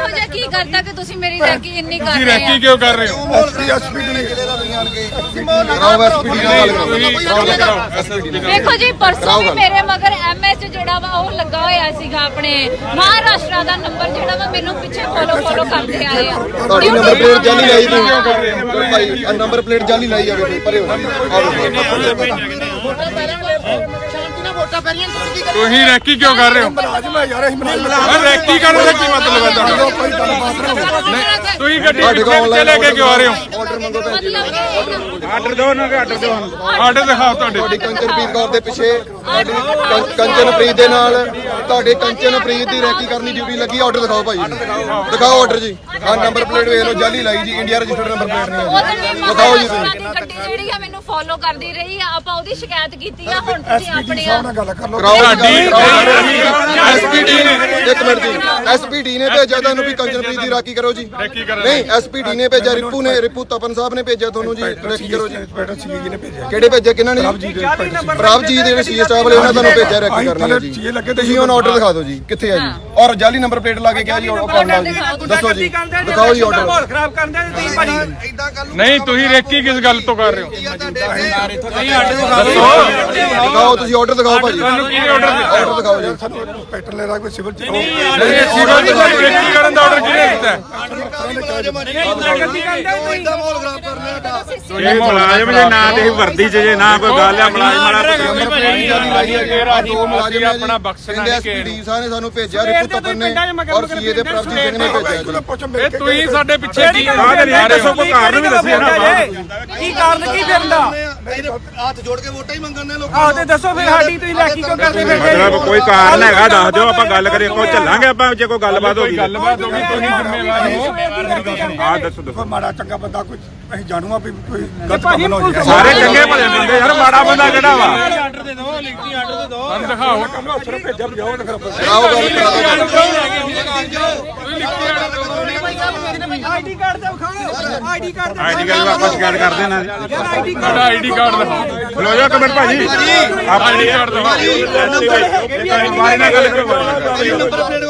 ਇਹੋ ਜਿਹਾ ਕੀ ਕਰਦਾ ਕਿ ਤੁਸੀਂ ਮੇਰੀ ਰੈਕੀ ਇੰਨੀ ਕਰ ਤੁਸੀਂ ਰਹੇ ਰੈਕੀ ਆ ਕਿਉਂ ਕਰ ਰਹੇ ਹੋ ਐਸਪੀ ਐਸਪੀ ਨੇ ਕਿਹਦੇ ਨਾਲ ਨਹੀਂ ਆਣਗੇ ਕਰਾਓ ਐਸਪੀ ਨਾਲ ਤੁਸੀਂ ਗੱਲ ਕਰਾਓ ਐਸਪੀਡੀ ਨਾਲ ਵੇਖੋ ਜੀ ਪਰਸੋਂ ਵੀ ਮੇਰੇ ਮਗਰ ਐਮਐਸ ਜਿਹੜਾ ਵਾ ਉਹ ਲੱਗਾ ਹੋਇਆ ਸੀਗਾ ਆਪਣੇ ਮਹਾਰਾਸ਼ਟਰ ਦਾ ਨੰਬਰ ਜਿਹੜਾ ਵਾ ਮੈਨੂੰ ਪਿੱਛੇ ਫੋਲੋ ਫੋਲੋ ਕਰਦੇ ਆਏ ਆ ਤੁਹਾਡੀ ਨੰਬਰ ਪਲੇਟ ਜਾਲੀ ਲਾਈ ਤੂੰ ਭਾਈ ਆ ਨੰਬਰ ਪਲੇਟ ਜਾਲੀ ਲਾਈ ਜਾਵੇ ਹੋ? ਤੁਸੀਂ ਰੈਕੀ ਕਿਉਂ ਕਰ ਰਹੇ ਹੋ? ਹਾਂ, ਰੈਕੀ ਕਰਨ ਦਾ ਕੀ ਮਤਲਬ ਹੈ ਤੁਹਾਡਾ? ਨਹੀਂ, ਤੁਸੀਂ ਗੱਡੀ ਤੁਹਾਡੇ ਕੋਲ ਪਿੱਛੇ ਲੈ ਕੇ ਕਿਉਂ ਆ ਰਹੇ ਹੋ? ਮੰਗੋ ਕਿ ਆਰਡਰ ਦਿਓ ਨਾ ਆਰਡਰ ਦਿਓ ਆਰਡਰ ਦਿਖਾਓ ਤੁਹਾਡੇ ਤੁਹਾਡੀ ਕੰਚਨਪ੍ਰੀਤ ਕੌਰ ਦੇ ਪਿੱਛੇ। ਤੁਹਾਡੀ ਕੰ- ਕੰਚਨਪ੍ਰੀਤ ਦੇ ਨਾਲ ਤੁਹਾਡੇ ਕੰਚਨਪ੍ਰੀਤ ਦੀ ਰੈਕੀ ਕਰਨੀ ਡਿਊਟੀ ਲੱਗੀ ਆਰਡਰ ਦਿਖਾਓ ਭਾਈ। ਦਿਖਾਓ। ਆਰਡਰ ਜੀ। ਆ ਨੰਬਰ ਪਲੇਟ ਵੇਖ ਲਓ ਜਾਲੀ ਲਾਈ ਜੀ ਇੰਡੀਆ ਰਜਿਸਟਰਡ ਨੰਬਰ ਪਲੇਟ ਨਹੀਂ ਉਹਦੇ ਹੈ ਵੀ ਦਿਖਾਓ ਜੀ ਮਹਾਰਾਸ਼ਟਰ ਤੁਸੀਂ ਦੀ ਗੱਡੀ ਜਿਹੜੀ ਆ ਮੈਨੂੰ ਫੋਲੋ ਕਰਦੀ ਰਹੀ ਆ। ਆਪਾਂ ਉਹਦੀ ਸ਼ਿਕਾਇਤ ਕੀਤੀ ਆ ਹੁਣ ਤੁਸੀਂ ਆਪਣੇ ਕਰਾਓ ਤੁਹਾਡੀ ਐਸਪੀਡੀ ਨੇ ਇੱਕ ਮਿੰਟ ਜੀ। ਐਸਪੀਡੀ ਨੇ ਭੇਜਿਆ ਤੁਹਾਨੂੰ ਵੀ ਕੰਚਨਪ੍ਰੀਤ ਦੀ ਰਾਖੀ ਕਰੋ ਜੀ। ਨਹੀਂ ਐਸਪੀਡੀ ਨੇ ਭੇਜਿਆ ਰਿਪੂ ਨੇ ਰਿਪੂ ਤਪਨ ਸਾਹਿਬ ਨੇ ਭੇਜਿਆ ਤੁਹਾਨੂੰ ਜੀ? ਰਾਖੀ ਕਰੋ ਜੀ ਕਿਹੜੇ ਭੇਜਿਆ? ਕਿਹਨਾਂ ਨੇ ਪ੍ਰਭ ਜੀ ਦੇ ਜਿਹੜੇ ਸੀਐਸ ਸਟਾਫ ਵਾਲੇ ਉਹਨਾਂ ਤੁਹਾਨੂੰ ਭੇਜਿਆ ਰਾਖੀ ਕਰਨੀ ਜੀ। ਤੁਸੀਂ ਉਹਨਾਂ ਆਰਡਰ ਦਿਖਾ ਦਿਓ ਜੀ ਕਿੱਥੇ ਆ ਜੀ? ਔਰ ਜਾਲੀ ਨੰਬਰ ਪਲੇਟ ਲਾ ਕੇ ਕਿਹਾ ਜੀ ਉਹ ਕੰਮ ਨਾਲ ਜੀ ਦੱਸੋ ਜੀ। ਦਿਖਾਓ ਜੀ ਆਰਡਰ ਮਾਹੌਲ ਖਰਾਬ ਕਰਨ ਦੇ ਤੁਸੀਂ ਭਾਜੀ। ਨਹੀਂ ਤੁਸੀਂ ਰੈਕੀ ਕਿਸ ਗੱਲ ਤੋਂ ਕਰ ਰਹੇ ਹੋ? ਦਿਖਾਓ ਤੁਸੀਂ ਆਰਡਰ ਦਿਖਾਓ ਭਾਜੀ। ਤੁਹਾਨੂੰ ਕਿਹਨੇ ਆਰਡਰ ਦਿੱਤਾ ਆਰਡਰ ਦਿਖਾਓ ਜੀ। ਪੈਟਰ ਲੈ ਰਾ ਕੋਈ ਸਿਵਲ ਚ ਨਹੀਂ ਸਿਵਲ ਤੋਂ ਤੁਹਾਨੂੰ ਰੈਕੀ ਕਰਨ ਦਾ ਆਰਡਰ ਕਿਹਨੇ ਦਿੱਤਾ? ਹੈ? ഫോട്ടോഗ്രാഫർ ਇਹ ਮੁਲਾਜ਼ਮ ਜੇ ਨਾ ਤੇ ਵਰਦੀ ਚ ਜੇ ਨਾ ਕੋਈ ਗੱਲ ਆ ਮੁਲਾਜ਼ਮ ਵਾਲਾ ਆਪਣਾ ਬਖਸ਼ਣਾ ਨਹੀਂ ਨੂੰ। ਐਸਪੀਡੀ ਸਾਹਿਬ ਨੇ ਸਾਨੂੰ ਭੇਜਿਆ ਰਿਪੂ ਤਪਨ ਨੇ ਔਰ ਸੀਏ ਦੇ ਪ੍ਰਭਜੀਤ ਸਿੰਘ ਨੇ ਭੇਜਿਆ ਜੀ। ਇਹ ਤੁਸੀਂ ਸਾਡੇ ਪਿੱਛੇ ਕੀ ਕਾਹਦੇ ਲਈ ਦੱਸੋ ਕੋਈ ਕਾਰਨ ਵੀ ਦੱਸਿਆ ਨਾ। ਕੀ ਕਾਰਨ ਕੀ ਫਿਰਦਾ ਹੱਥ ਜੋੜ ਕੇ ਵੋਟਾਂ ਹੀ ਮੰਗਣ ਨੇ ਆਹ ਤੇ ਦੱਸੋ ਫਿਰ ਸਾਡੀ ਤੁਸੀਂ ਲੈਕੀ ਕਿਉਂ ਕਰਦੇ ਫਿਰਦੇ ਮਤਲਬ ਕੋਈ ਕਾਰਨ ਹੈਗਾ ਦੱਸ ਦਿਓ ਆਪਾਂ ਗੱਲ ਕਰੀਏ ਕੋਈ ਚੱਲਾਂਗੇ ਆਪਾਂ ਜੇ ਕੋਈ ਗੱਲਬਾਤ ਹੋ ਗਈ ਗੱਲਬਾਤ ਹੋ ਗਈ ਤੁਸੀਂ ਜ਼ਿੰਮੇਵਾਰ ਹੋ ਹਾਂ ਦੱਸੋ ਦੱਸੋ। ਮਾੜਾ ਚੰਗਾ ਬੰਦਾ ਕੋਈ ਅਸੀਂ ਜਾਣੂਗਾ ਵੀ ਕੋਈ ਗਲਤ ਕੰਮ ਨਾ ਹੋ ਜਾਏ ਸਾਰੇ ਚੰਗੇ ਭਲੇ ਬੰਦੇ ਯਾਰ ਮਾੜਾ ਬੰਦਾ ਕਿਹੜਾ ਵਾ ਆਰਡਰ ਦੇ ਦਿਓ ਲਿਖਤੀ ਆਰਡਰ ਦੇ ਦਿਓ ਸਾਨੂੰ ਦਿਖਾਓ ਅਫਸਰ ਭੇਜਿਆ ਵੀ ਜਾਓ ਨਾ ਫਿਰ ਕਰਾਓ ਗੱਲ ਆਈਡੀ ਕਾਰਡ ਤੇ ਵਿਖਾਓ ਆਈਡੀ ਕਾਰਡ ਤੇ ਆਈਡੀ ਗੱਲ ਆਪਾਂ ਸ਼ਿਕਾਇਤ ਕਰ ਦੇਣਾ ਆਈਡੀ ਆਈਡੀ ਕਾਰਡ ਦਿਖਾਓ ਖਲੋ ਜਾ ਕਮੈਂਟ ਭਾਜੀ ਆਪ ਆਈਡੀ ਕਾਰਡ ਦਿਖਾਓ ਮਾਰੀ ਨਾਲ ਗੱਲ ਕਰੋ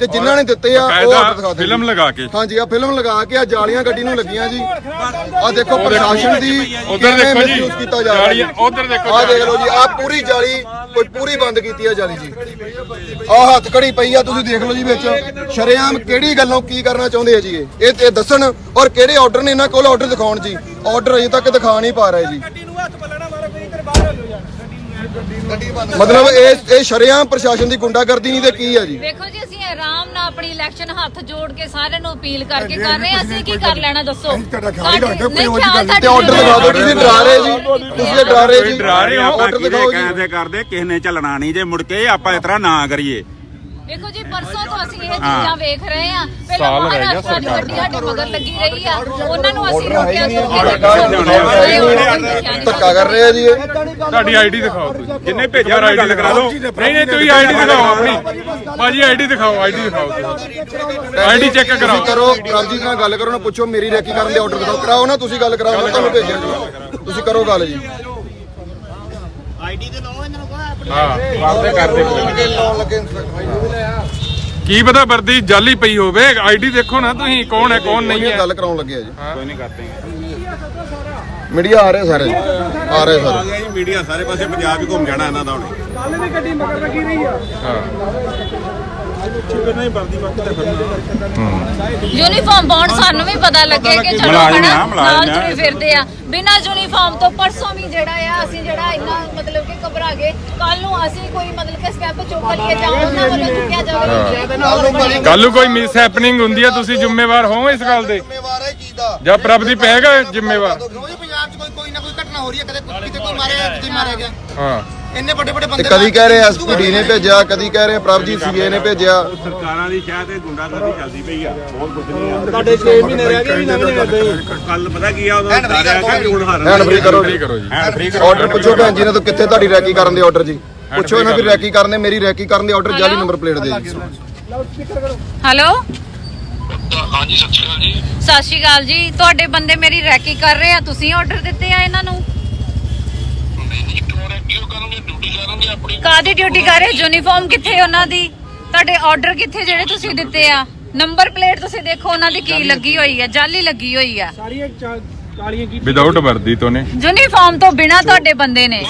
ਤੇ ਜਿਨ੍ਹਾਂ ਨੇ ਦਿੱਤੇ ਆ ਉਹ ਆਰਡਰ ਦਿਖਾ ਦੇਣ ਫਿਲਮ ਲਗਾ ਕੇ। ਹਾਂਜੀ ਆ ਫਿਲਮ ਲਗਾ ਕੇ ਆ ਜਾਲੀਆਂ ਗੱਡੀ ਨੂੰ ਲੱਗੀਆਂ ਜੀ। ਆ ਦੇਖੋ ਪ੍ਰਸ਼ਾਸਨ ਦੀ ਉਧਰ ਦੇਖੋ ਜੀ ਕੀਤਾ ਜਾ ਰਿਹਾ ਜਾਲੀਆਂ ਉਧਰ ਦੇਖੋ ਆ ਦੇਖ ਲਓ ਜੀ ਆ ਪੂਰੀ ਜਾਲੀ ਕੋਈ ਪੂਰੀ ਬੰਦ ਕੀਤੀ ਆ ਜਾਲੀ ਜੀ। ਆ ਹੱਥ ਕੜੀ ਪਈ ਆ ਤੁਸੀਂ ਦੇਖ ਲਓ ਜੀ ਵਿੱਚ। ਸ਼ਰੇਆਮ ਕਿਹੜੀ ਗੱਲੋਂ ਕੀ ਕਰਨਾ ਚਾਹੁੰਦੇ ਆ ਜੀ ਇਹ? ਇਹ ਦੱਸਣ ਔਰ ਕਿਹੜੇ ਆਰਡਰ ਨੇ ਇਹਨਾਂ ਕੋਲ ਆਰਡਰ ਦਿਖਾਉਣ ਜੀ? ਆਰਡਰ ਅਜੇ ਤੱਕ ਦਿਖਾ ਨਹੀਂ ਪਾ ਰਹੇ ਜੀ। ਗੱਡੀ ਨੂੰ ਹੱਥ ਪੱਲਣਾ ਮਾਰੋ ਕੋਈ ਇੱਧਰ ਬਾਹਰ ਹੱਲੋ ਯਾਰ ਮਤਲਬ ਇਹ ਇਹ ਸ਼ਰੇਆਮ ਪ੍ਰਸ਼ਾਸਨ ਦੀ ਗੁੰਡਾਗਰਦੀ ਨਹੀਂ ਤੇ ਕੀ ਆ ਜੀ? ਦੇਖੋ ਜੀ ਅਸੀਂ ਆਰਾਮ ਨਾਲ ਆਪਣੀ ਇਲੈਕਸ਼ਨ ਹੱਥ ਜੋੜ ਕੇ ਸਾਰਿਆਂ ਨੂੰ ਅਪੀਲ ਕਰਕੇ ਕਰ ਰਹੇ ਹਾਂ। ਅਸੀਂ ਕੀ ਕਰ ਲੈਣਾ ਦੱਸੋ? ਹੀ। ਤੇ ਆਰਡਰ ਦਿਖਾ ਦਿਓ ਤੁਸੀਂ ਡਰਾ ਰਹੇ ਜੀ। ਤੁਸੀਂ ਡਰਾ ਰਹੇ ਜੀ। ਡਰਾ ਰਹੇ ਆਪਾਂ ਆਰਡਰ ਕਿਹਦੇ ਦਿਖਾਓ ਜੀ। ਕਹਿੰਦੇ ਕਰਦੇ ਕਿਸੇ ਨੇ ਚੱਲਣਾ ਨਹੀਂ ਜੇ ਮੁੜ ਕੇ ਆਪਾਂ ਇਸ ਤਰ੍ਹਾਂ ਨਾ ਕਰੀਏ। ਦੇਖੋ ਜੀ ਪਰਸੋਂ ਤੋਂ ਅਸੀਂ ਇਹ ਚੀਜ਼ਾਂ ਵੇਖ ਰਹੇ ਹਾਂ। ਪਹਿਲਾਂ ਮਹਾਰਾਸ਼ਟਰ ਦੀ ਗੱਡੀ ਸਾਡੇ ਮਗਰ ਲੱਗੀ ਰਹੀ ਆ। ਉਹਨਾਂ ਨੂੰ ਅਸੀਂ ਰੋਕਿਆ ਸੀ ਧੱਕਾ ਕਰ ਰਹੇ ਆ ਜੀ ਇਹ। ਤੁਹਾਡੀ ਆਈਡੀ ਦਿਖਾਓ ਤੁਸੀਂ। ਜਿੰਨੇ ਭੇਜਿਆ ਗੱਲ ਕਰਾ ਦਿਓ। ਨਹੀਂ ਨਹੀਂ ਤੁਸੀਂ ਆਈਡੀ ਦਿਖਾਓ ਆਪਣੀ। ਭਾਜੀ ਆਈਡੀ ਦਿਖਾਓ ਆਈਡੀ ਦਿਖਾਓ ਆਈਡੀ ਚੈੱਕ ਤੁਸੀਂ ਕਰਾਓ। ਕਰੋ ਪ੍ਰਭਜੀਤ ਨਾਲ ਗੱਲ ਕਰੋ ਨਾ ਪੁੱਛੋ ਮੇਰੀ ਰੈਕੀ ਕਰਨ ਦੇ ਆਰਡਰ ਦਿਖਾਓ। ਕਰਾਓ ਨਾ ਤੁਸੀਂ ਗੱਲ ਕਰਾਓ ਮੈਂ ਤੁਹਾਨੂੰ ਭੇਜਿਆ। ਜੀ ਤੁਸੀਂ ਕਰੋ ਗੱਲ ਜੀ। ਹਾਂ ਵਾਪਸ ਕਰਦੇ ਕੋਈ ਲਾਉਣ ਲੱਗੇ ਇੰਸਪੈਕਟਰ ਕੀ ਪਤਾ ਵਰਦੀ ਜਾਲੀ ਪਈ ਹੋਵੇ ਆਈਡੀ ਦੇਖੋ ਨਾ ਤੁਸੀਂ ਕੌਣ ਹੈ ਕੌਣ ਨਹੀਂ ਹੈ। ਗੱਲ ਕਰਾਉਣ ਲੱਗੇ ਆ ਜੀ। ਕੋਈ ਨਹੀਂ ਕਰਦੇ ਮੀਡੀਆ ਆ ਰਹੇ ਸਾਰੇ। ਆ ਰਹੇ ਸਾਰੇ। ਜੀ ਮੀਡੀਆ ਸਾਰੇ ਪਾਸੇ ਪੰਜਾਬ ਹੀ ਘੁੰਮ ਜਾਣਾ ਇਹਨਾਂ ਦਾ ਹੁਣ। ਕੱਲ ਵੀ ਗੱਡੀ ਮਗਰ ਲੱਗੀ ਰਹੀ ਆ। ਯੂਨੀਫਾਰਮ ਪਾਉਣ ਸਾਨੂੰ ਵੀ ਪਤਾ ਲੱਗੇ ਕਿ ਚਲੋ ਮੁਲਾਜ਼ਮ ਹਨਾ ਮੁਲਾਜ਼ਮ ਨਾਲ ਆ। ਤੁਰੇ ਫਿਰਦੇ ਆ। ਬਿਨਾਂ ਯੂਨੀਫਾਰਮ ਤੋਂ ਪਰਸੋਂ ਵੀ ਜਿਹੜਾ ਆ ਅਸੀਂ ਜਿਹੜਾ ਇੰਨਾ ਮਤਲਬ ਕਿ ਘਬਰਾ ਗਏ। ਕੱਲ ਨੂੰ ਅਸੀਂ ਕੋਈ ਮਤਲਬ ਕਿ ਸਟੈਪ ਚੁੱਕ ਲਈਏ ਜਾਂ ਉਹਨਾਂ ਵੱਲੋਂ ਚੁੱਕਿਆ ਜਾਵੇ ਕੱਲ ਨੂੰ ਕੋਈ ਮਿਸ ਹੈਪਨਿੰਗ ਹੁੰਦੀ ਹੈ ਤੁਸੀਂ ਜ਼ਿੰਮੇਵਾਰ ਹੋ ਇਸ ਗੱਲ ਦੇ? ਜ਼ਿੰਮੇਵਾਰ ਹੈ ਚੀਜ਼ ਦਾ। ਜਾਂ ਪ੍ਰਭਦੀਪ ਹੈਗਾ ਜ਼ਿੰਮੇਵਾਰ? ਰੋਜ਼ ਪੰਜਾਬ 'ਚ ਕੋਈ ਕੋਈ ਨਾ ਕੋਈ ਘਟਨਾ ਹੋ ਰਹੀ ਹੈ ਕਦੇ ਕੋਈ- ਕਿਤੇ ਕੋਈ ਮਾਰਿਆ ਕਿਤੇ ਮਾਰਿਆ ਗਿਆ। ਹਾਂ। ਇੰਨੇ ਵੱਡੇ ਵੱਡੇ ਤੇ ਬੰਦੇ ਕਦੀ ਕਹਿ ਰਹੇ ਐਸਪੀਡੀ ਨੇ ਭੇਜਿਆ ਕਦੀ ਕਹਿ ਰਹੇ ਪ੍ਰਭਜੀਤ ਸੀਏ ਨੇ ਭੇਜਿਆ। ਸਰਕਾਰਾਂ ਦੀ ਸ਼ਾਇਦ ਇਹ ਗੁੰਡਾਗਰਦੀ ਚੱਲਦੀ ਪਈ ਆ ਹੋਰ ਕੁਝ ਨਹੀਂ ਆ। ਤੁਹਾਡੇ 6 ਮਹੀਨੇ ਰਹਿ ਗਏ ਵੀ ਨਵੇਂ ਕੱਲ ਪਤਾ ਕੀ ਆ ਉਦੋਂ ਸਾਰਿਆ ਹੈਂਡ ਫ੍ਰੀ ਕਰੋ ਕਰੋ ਜੀ। ਹੈਂਡ ਫ੍ਰੀ ਆਰਡਰ ਪੁੱਛੋ ਭੈਣ ਜੀ ਨੇ ਤੋਂ ਕਿੱਥੇ ਤੁਹਾਡੀ ਰੈਕੀ ਕਰਨ ਦੇ ਆਰਡਰ ਜੀ? ਪੁੱਛੋ ਇਹਨਾਂ ਵੀ ਰੈਕੀ ਕਰਨੇ ਮੇਰੀ ਰੈਕੀ ਕਰਨ ਦੇ ਆਰਡਰ ਜਾਲੀ ਨੰਬਰ ਪਲੇਟ ਦੇ ਜੀ। ਹੈਲੋ ਹਾਂਜੀ ਸਤਿ ਸ਼੍ਰੀ ਅਕਾਲ ਜੀ। ਸਤਿ ਸ਼੍ਰੀ ਅਕਾਲ ਜੀ। ਤੁਹਾਡੇ ਬੰਦੇ ਮੇਰੀ ਰੈਕੀ ਕਰ ਰਹੇ ਆ ਤੁਸੀਂ ਆਰਡਰ ਦਿੱਤੇ ਆ ਇਹਨਾਂ ਨੂੰ? ਕਾਦੀ ਡਿਊਟੀ ਕਰ ਰਹੇ? ਯੂਨੀਫਾਰਮ ਕਿੱਥੇ ਉਹਨਾਂ ਦੀ? ਤੁਹਾਡੇ ਆਰਡਰ ਕਿੱਥੇ ਜਿਹੜੇ ਤੁਸੀਂ ਦਿੱਤੇ ਆ? ਨੰਬਰ ਪਲੇਟ ਤੁਸੀਂ ਦੇਖੋ ਉਹਨਾਂ ਦੀ ਕੀ ਲੱਗੀ ਹੋਈ ਆ ਜਾਲੀ ਲੱਗੀ ਹੋਈ ਆ। ਸਾਰੀਆਂ ਵਿਦਆਊਟ ਵਰਦੀ ਤੋਂ ਨੇ। ਯੂਨੀਫਾਰਮ ਤੋਂ ਬਿਨਾ ਤੁਹਾਡੇ ਬੰਦੇ ਨੇ।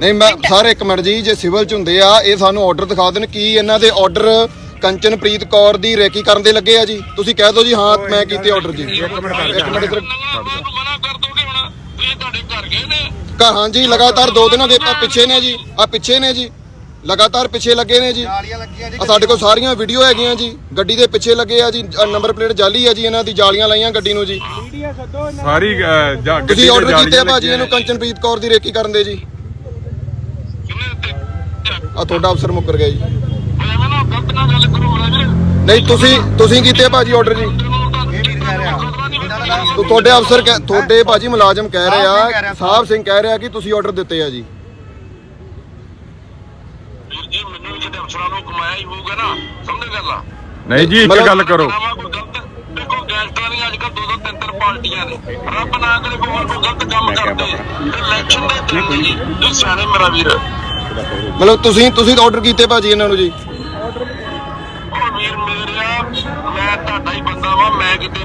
ਨਹੀਂ ਮੈਂ ਸਰ ਇੱਕ ਮਿੰਟ ਜੀ ਜੇ ਸਿਵਲ ਚ ਹੁੰਦੇ ਆ ਇਹ ਸਾਨੂੰ ਆਰਡਰ ਦਿਖਾ ਦੇਣ ਕੀ ਇਹਨਾਂ ਦੇ ਆਰਡਰ ਕੰਚਨਪ੍ਰੀਤ ਕੌਰ ਦੀ ਰੈਕੀ ਕਰਨ ਦੇ ਲੱਗੇ ਆ ਜੀ। ਤੁਸੀਂ ਕਹਿ ਦਿਓ ਜੀ ਹਾਂ ਮੈਂ ਕੀਤੇ ਆਰਡਰ ਜੀ। ਇੱਕ ਮਿੰਟ ਇੱਧਰ ਘਰ ਹਾਂ ਜੀ ਲਗਾਤਾਰ ਦੋ ਦਿਨਾਂ ਦੇ ਪਿੱਛੇ ਨੇ ਜੀ ਆ ਪਿੱਛੇ ਨੇ ਜੀ। ਲਗਾਤਾਰ ਪਿੱਛੇ ਲੱਗੇ ਨੇ ਜੀ। ਆ ਸਾਡੇ ਕੋਲ ਸਾਰੀਆਂ ਵੀਡੀਓ ਹੈਗੀਆਂ ਜੀ। ਗੱਡੀ ਦੇ ਪਿੱਛੇ ਲੱਗੇ ਆ ਜੀ। ਨੰਬਰ ਪਲੇਟ ਜਾਲੀ ਆ ਜੀ ਇਹਨਾਂ ਦੀ ਜਾਲੀਆਂ ਲਾਈਆਂ ਗੱਡੀ ਨੂੰ ਜੀ। ਮੀਡੀਆ ਸੱਦੋ ਇਹਨਾਂ ਸਾਰੀ ਅਹ, ਜਾ- ਗੱਡੀ ਤੁਸੀਂ ਤੇ ਆਰਡਰ ਕੀਤੇ ਆ ਜਾਲੀਆਂ ਭਾਜੀ ਇਹਨੂੰ ਲੱਗੀਆਂ ਕੰਚਨਪ੍ਰੀਤ ਕੌਰ ਦੀ ਰੇਕੀ ਕਰਨ ਦੇ ਜੀ। ਆ ਤੁਹਾਡਾ ਅਫਸਰ ਮੁੱਕਰ ਗਿਆ ਜੀ। ਨਹੀਂ ਤੁਸੀਂ ਤੁਸੀਂ ਕੀਤੇ ਆ ਭਾਜੀ ਆਰਡਰ ਜੀ। ਤੁਹਾਡੇ ਅਫਸਰ ਕਹਿ- ਤੁਹਾਡੇ ਭਾਜੀ ਮੁਲਾਜ਼ਮ ਕਹਿ ਰਹੇ ਆ ਸਾਹਿਬ ਸਿੰਘ ਕਹਿ ਰਿਹਾ ਕਿ ਤੁਸੀਂ ਆਰਡਰ ਦਿੱਤੇ ਆ ਜੀ ਮੈਨੂੰ ਵੀ ਕਿਤੇ ਅਫਸਰਾਂ ਨੂੰ ਕਮਾਇਆ ਹੀ ਹੋਊਗਾ ਨਾ ਸਮਝ ਗੱਲ ਆ? ਨਹੀਂ ਜੀ ਇੱਕ ਗੱਲ ਕਰੋ। ਨਾਵਾ ਕੋਈ ਗਲਤ ਦੇਖੋ ਗੈਂਗਸਟਰਾਂ ਦੀਆਂ ਅੱਜ ਕੱਲ ਦੋ ਦੋ ਤਿੰਨ ਤਿੰਨ ਪਾਰਟੀਆਂ ਨੇ। ਰੱਬ ਨਾ ਕਰੇ ਕੋਈ ਹੋਰ ਕੋਈ ਗਲਤ ਕੰਮ ਕਰਦੇ। ਇਲੈਕਸ਼ਨ ਦੇ ਦਿਨ ਜੀ ਇਹ ਸਿਆਣੇ ਮੇਰਾ ਵੀਰ। ਮਤਲਬ ਤੁਸੀਂ ਤੁਸੀਂ ਆਰਡਰ ਕੀਤੇ ਭਾਜੀ ਇਹਨਾਂ ਨੂੰ ਜੀ। ਉਹ ਵੀਰ ਮੇਰਿਆ ਮੈਂ ਤੁਹਾਡਾ ਹੀ ਬੰਦਾ ਵਾਂ ਮੈਂ ਕਿਤੇ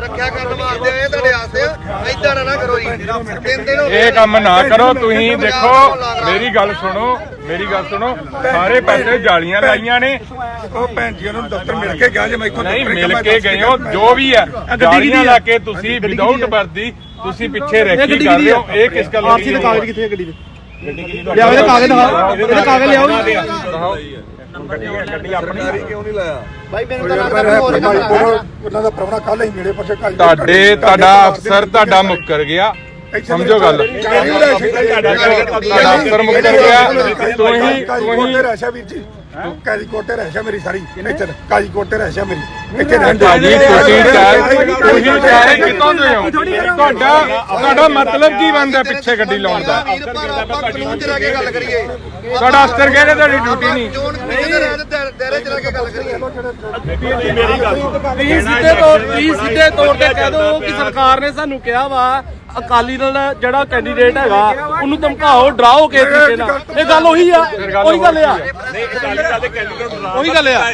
ਰੱਖਿਆ ਕਰਨ ਵਾਸਤੇ ਆਏ ਤੁਹਾਡੇ ਆਸਤੇ ਐਦਾਂ ਨਾ ਕਰੋ ਜੀ। ਤਿੰਨ ਦਿਨ ਹੋ ਗਏ। ਇਹ ਕੰਮ ਨਾ ਕਰੋ ਤੁਸੀਂ ਦੇਖੋ ਮੇਰੀ ਗੱਲ ਸੁਣੋ ਮੇਰੀ ਗੱਲ ਸੁਣੋ ਸਾਰੇ ਪਾਸੇ ਜਾਲੀਆਂ ਲਾਈਆਂ ਨੇ। ਉਹ ਭੈਣ ਜੀ ਨੂੰ ਦਫ਼ਤਰ ਮਿਲ ਕੇ ਗਿਆ ਜੇ ਮੈਂ ਇੱਥੋਂ ਨਹੀਂ ਦਫ਼ਤਰ ਮਿਲ ਕੇ ਗਏ ਹੋ ਜੋ ਵੀ ਹੈ ਜਾਲੀਆਂ ਲਾ? ਕੇ ਤੁਸੀਂ ਵਿਦਆਊਟ ਵਰਦੀ ਤੁਸੀਂ ਪਿੱਛੇ ਰੈਕੀ ਕਰ ਰਹੇ ਹੋ ਇਹ ਕਿਸ ਗੱਲ ਦੀ ਆਰਸੀ ਦੇ ਕਾਗਜ਼ ਕਿੱਥੇ ਹੈ ਗੱਡੀ ਦੇ। ਲਿਆਓ ਇਹਦੇ ਕਾਗਜ਼ ਦਿਖਾਓ ਇਹਦੇ ਕਾਗਜ਼ ਲਿਆਓ। ਭਾਈ ਮੈਨੂੰ ਉਹ ਤਾਂ ਯਾਰ ਲੱਗਦਾ ਮੈਂ ਹੋਰ ਰਿਹਾ ਕੰਮ ਉਹਨਾਂ ਉਹਨਾਂ ਦਾ ਪ੍ਰਵਣਾ ਕੱਲ ਹੀ ਮੇਰੇ ਪਾਸੇ ਕਾਜ ਤੁਹਾਡੇ ਤੁਹਾਡਾ ਅਫਸਰ ਤੁਹਾਡਾ ਮੁੱਕਰ ਗਿਆ। ਸਮਝੋ ਗੱਲ ਅਫਸਰ ਮੁੱਕਰ ਗਿਆ ਤੁਸੀਂ ਕੋਟੇ ਤੁਸੀਂ ਰਹਿਸ਼ਾ ਵੀਰ ਜੀ ਕਾਜੀ ਕੋਟੇ ਰਹਿਸ਼ਾ ਮੇਰੀ ਸਾਰੀ ਇੱਥੇ ਕਾਜੀ ਕੋਟੇ ਰਹਿਸ਼ਾ ਮੇਰੀ ਇੱਥੇ ਰਹਿੰਦੇ ਭਾਜੀ ਤੁਸੀਂ ਚਾਹ ਤੁਸੀਂ ਚਾਹ ਕਿਤੋਂ ਦੇ ਹੋ ਤੁਹਾਡਾ ਤੁਹਾਡਾ ਮਤਲਬ ਕੀ ਬਣਦਾ ਪਿੱਛੇ ਗੱਡੀ ਲਾਉਣ ਦਾ ਗੱਲ ਤੁਹਾਡਾ ਅਫਸਰ ਕਹਿੰਦੇ ਤੁਹਾਡੀ ਡਿਊਟੀ ਨਹੀਂ ਤੇ ਦਾਇਰੇ ਚ ਰਹਿ ਕੇ ਗੱਲ ਕਰੀਏ ਸਿੱਧੇ ਤੌਰ ਤੁਸੀਂ ਸਿੱਧੇ ਤੌਰ ਤੇ ਕਹਿ ਦਿਓ ਕਿ ਸਰਕਾਰ ਨੇ ਸਾਨੂੰ ਕਿਹਾ ਵਾ ਅਕਾਲੀ ਦਲ ਦਾ ਜਿਹੜਾ ਕੈਂਡੀਡੇਟ ਹੈਗਾ ਉਹਨੂੰ ਧਮਕਾਓ ਡਰਾਓ ਕਿਸੇ ਤਰੀਕੇ ਨਾਲ। ਇਹ ਗੱਲ ਉਹੀ ਆ ਉਹੀ ਗੱਲ ਆ। ਉਹੀ ਗੱਲ ਆ।